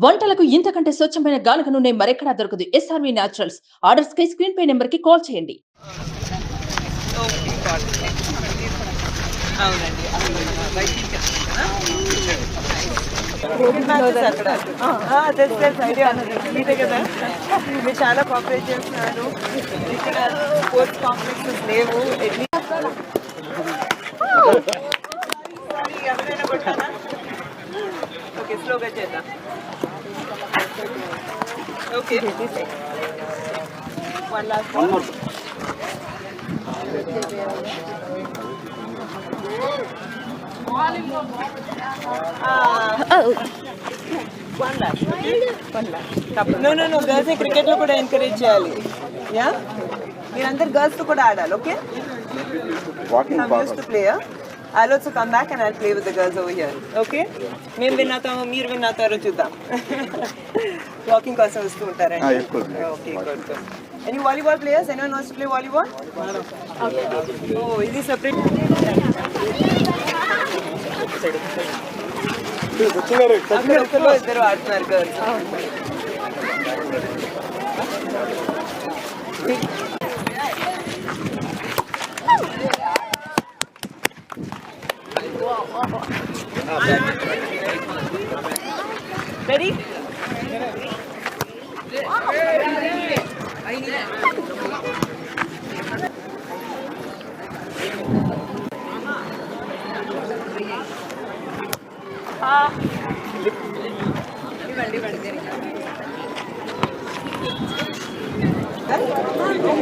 వంటలకు ఇంతకంటే స్వచ్ఛమైన గానుక నూనె మరెక్కడా దొరకదు. ఎస్ఆర్వి న్యాచురల్స్ ఆర్డర్స్ కై స్క్రీన్ పే నెంబర్కి కాల్ చేయండి. మీరు చాలా చేస్తున్నారు ఇక్కడ స్పోర్ట్స్ కాంప్లెక్సెస్ లేవు ఎవరైనా ఓకే స్లోగా చేద్దాం. Okay one last no no no girls క్రికెట్లో కూడా ఎంకరేజ్ చేయాలి. యా మీరందరు గర్ల్స్తో కూడా ఆడాలి okay play. I'll also come back and I'll play with the girls over here. Okay? మేము విన్ అవుతామో మీరు విన్ అవుతారో చూద్దాం వాకింగ్ కోసం వస్తూ ఉంటారండి okay good good any volleyball players anyone wants to play volleyball ఓ ఇది సెపరేట్ అక్కడ ఒకరు ఇద్దరు ఆడుతున్నారు girls Ready?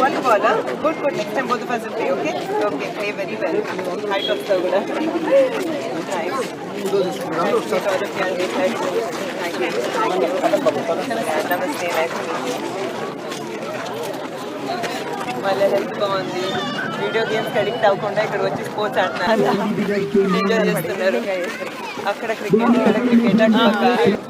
one bowler. Good, good. Next time both of us will play, okay? Okay, play very well. High tops, Sagula. నమస్తే వాళ్ళ health బాగుంది video games addict అవ్వకుండా ఇక్కడ వచ్చి స్పోర్ట్స్ ఆడుతున్నారు ఎంజాయ్ చేస్తున్నారు అక్కడ క్రికెట్ ఇక్కడ క్రికెట్ పక్క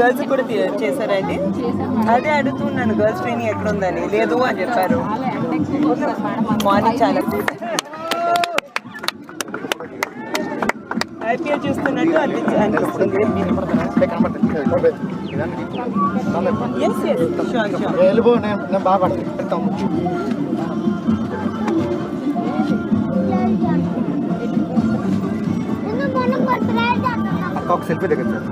గర్ల్స్ కూడా చేశారా అదే అడుగుతున్నాను గర్ల్స్ ట్రైనింగ్ ఎక్కడ ఉందని లేదు అని చెప్పారు. మార్నింగ్ చాలా ఐపీఎల్ చూస్తున్నట్టు అనిపిస్తుంది. ఎస్ ఎస్ షూర్ షూర్ ఎలుగు నేను నేను బాగా పడతాను. ఒక సెల్ఫీ దగ్గర సార్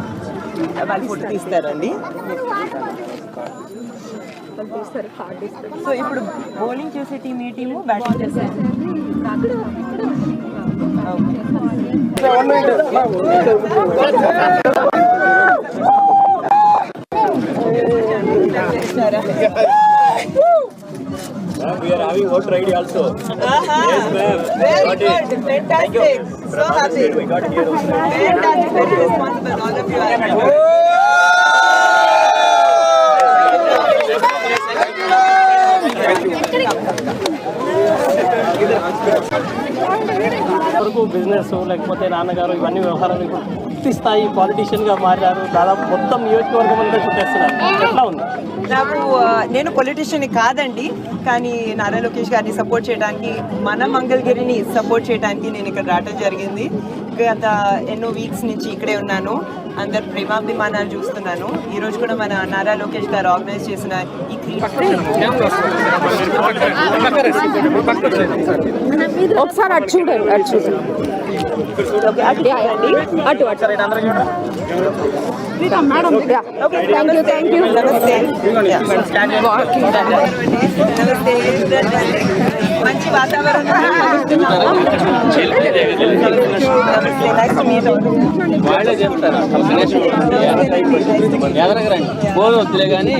వాళ్ళు ఫోటో తీస్తారండి. సో ఇప్పుడు బౌలింగ్ చేసే టీం ఈ టీము బ్యాటింగ్ చేసే We are having voter ID also. Very good, fantastic. So happy. We got it here also. Fantastic, very responsible. All of you are. వరకు business లేకపోతే నాన్నగారు ఇవన్నీ వ్యవహారాలు పూర్తి స్థాయి పాలిటీషియన్గా మారారు దాదాపు మొత్తం నియోజకవర్గం అంతా చుట్టేస్తున్నారు ఎట్లా ఉంది నాకు నేను పొలిటీషియన్ కాదండి కానీ నారా లోకేష్ గారిని సపోర్ట్ చేయడానికి మన మంగళగిరిని సపోర్ట్ చేయడానికి నేను ఇక్కడ రావటం జరిగింది. గత ఎన్నో వీక్స్ నుంచి ఇక్కడే ఉన్నాను అందరు ప్రేమాభిమానాలు చూస్తున్నాను ఈ రోజు కూడా మన నారా లోకేష్ గారు ఆర్గనైజ్ చేసిన ఈ ఒకసారి అటు చూడండి అటు చూడండి అటు అటు madam okay thank you thank మంచి వాతావరణం వాళ్ళే చెప్తారు ఎదరగరండి పోదు వద్దులే కానీ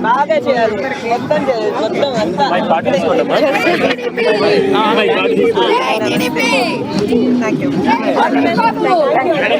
బాగా చేయాలి. మొత్తం చేయాలి మొత్తం అంతా.